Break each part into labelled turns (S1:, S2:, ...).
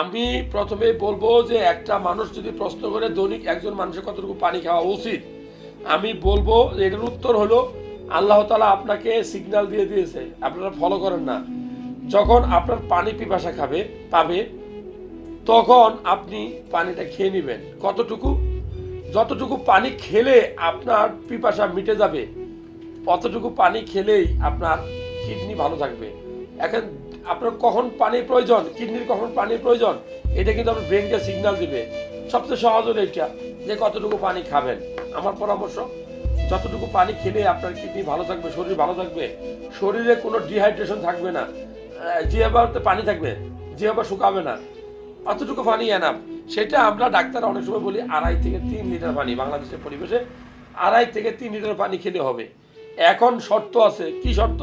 S1: আমি প্রথমে বলব যে একটা মানুষ যদি প্রশ্ন করে দৈনিক একজন মানুষের কতটুকু পানি খাওয়া উচিত, আমি বলব এটার উত্তর হলো আল্লাহ তালা আপনাকে সিগন্যাল দিয়ে দিয়েছে, আপনারা ফলো করেন না। যখন আপনার পানি পিপাসা খাবে, পাবে, তখন আপনি পানিটা খেয়ে নেবেন। কতটুকু? যতটুকু পানি খেলে আপনার পিপাসা মিটে যাবে, অতটুকু পানি খেলেই আপনার কিডনি ভালো থাকবে। এখন আপনার কখন পানির প্রয়োজন, কিডনির কখন পানির প্রয়োজন, এটা কিন্তু আপনার ব্রেনকে সিগন্যাল দিবে। সবচেয়ে সহজ হলো এটা, যে কতটুকু পানি খাবেন। আমার পরামর্শ, যতটুকু পানি খেলে আপনার কিডনি ভালো থাকবে, শরীর ভালো থাকবে, শরীরে কোনো ডিহাইড্রেশন থাকবে না জিহাবাতে পানি থাকবে জিহাবা শুকাবে না, অতটুকু পানি এনাফ সেটা আমরা ডাক্তার অনেক সময় বলি আড়াই থেকে তিন লিটার পানি, বাংলাদেশের পরিবেশে আড়াই থেকে তিন লিটার পানি খেলে হবে। এখন শর্ত আছে, কি শর্ত?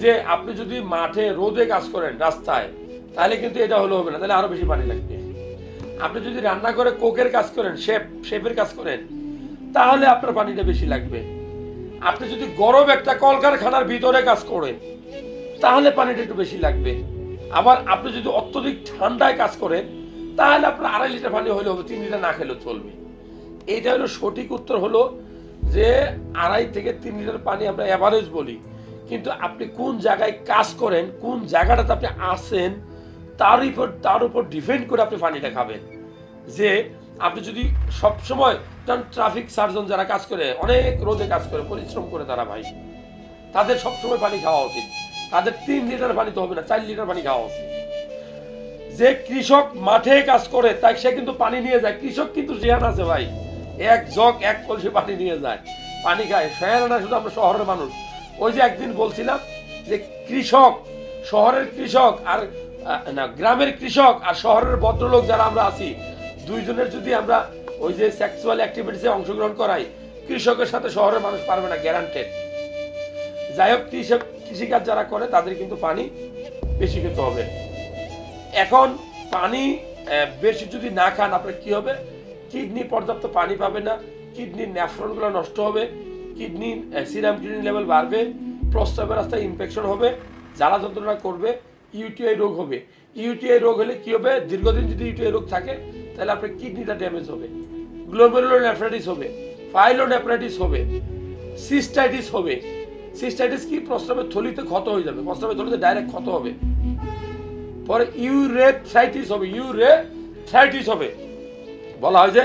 S1: যে আপনি যদি মাঠে রোদে কাজ করেন রাস্তায়, তাহলে কিন্তু এটা হলে হবে না, তাহলে আরও বেশি পানি লাগবে। আপনি যদি রান্না করে কোকের কাজ করেন, শেফ, শেফের কাজ করেন, তাহলে আপনার পানিটা বেশি লাগবে। আপনি যদি গরম একটা কলকারখানার ভিতরে কাজ করেন, তাহলে পানিটা একটু বেশি লাগবে। আবার আপনি যদি অত্যধিক ঠান্ডায় কাজ করেন, তাহলে আপনার আড়াই লিটার পানি হলে হবে, তিন লিটার না খেলেও চলবে। এইটা হলো সঠিক উত্তর হলো যে আড়াই থেকে তিন লিটার পানি আমরা অ্যাভারেজ বলি। কিন্তু আপনি কোন জায়গায় কাজ করেন, কোন জায়গাটাতে আপনি আসেন, তার উপর তার উপর ডিপেন্ড করে আপনি পানিটা খাবেন। যে আপনি যদি সব সময় ট্রাফিক সার্জন যারা কাজ করে, অনেক রোদে কাজ করে, পরিশ্রম করে তারা ভাই, তাদের সবসময় পানি খাওয়া উচিত। তাদের তিন লিটার পানি তো হবে না, চার লিটার পানি খাওয়া উচিত। যে কৃষক মাঠে কাজ করে, তাই সে কিন্তু পানি নিয়ে যায়। কৃষক কিন্তু শেয়ার আছে ভাই। এক জগ, এক কলসি পানি নিয়ে যায়। পানি খায়। শেয়ার না, শুধু আমরা শহরের মানুষ। ওই যে একদিন বলছিলাম যে কৃষক, শহরের কৃষক আর না, গ্রামের কৃষক আর শহরের ভদ্রলোক যারা আমরা আছি, দুইজনের যদি আমরা ওই যে সেক্সুয়াল অ্যাক্টিভিটিসে অংশগ্রহণ করাই, কৃষকের সাথে শহরের মানুষ পারবে না গ্যারান্টেড যাই হোক, কৃষক, কৃষিকাজ যারা করে, তাদের কিন্তু পানি বেশি খেতে হবে। এখন পানি বেশি যদি না খান, আপনার কি হবে? কিডনি পর্যাপ্ত পানি পাবে না, কিডনির ন্যাফ্রনগুলো নষ্ট হবে কিডনির সিরাম কিডনি লেভেল বাড়বে, প্রস্রাবের রাস্তায় ইনফেকশন হবে, জ্বালা যন্ত্রণা করবে ইউটিআই রোগ হবে। ইউটিআই রোগ হলে কি হবে? দীর্ঘদিন যদি ইউটিআই রোগ থাকে, তাহলে আপনার কিডনিটা ড্যামেজ হবে। গ্লোমেরুলো নেফ্রাইটিস হবে ফাইলো নেফ্রাইটিস হবে সিস্টাইটিস হবে। সিস্টাইটিস কি? প্রস্রাবের থলিতে ক্ষত হয়ে যাবে, প্রস্রাবের থলিতে ডাইরেক্ট ক্ষত হবে। পরে ইউরেথ্রাইটিস হবে ইউরে ইউরেথ্রাইটিস হবে। বলা হয় যে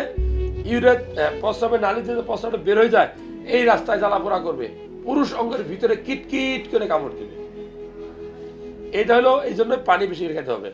S1: ইউরে প্রস্রাবের নালীতে যে প্রস্রাবটা বের হয়ে যায় এই রাস্তায় জ্বালাপোড়া করবে। পুরুষ অঙ্গের ভিতরে কিটকিট করে কামড় দিবে। এটা হলো এই জন্য পানি বেশি খেতে হবে।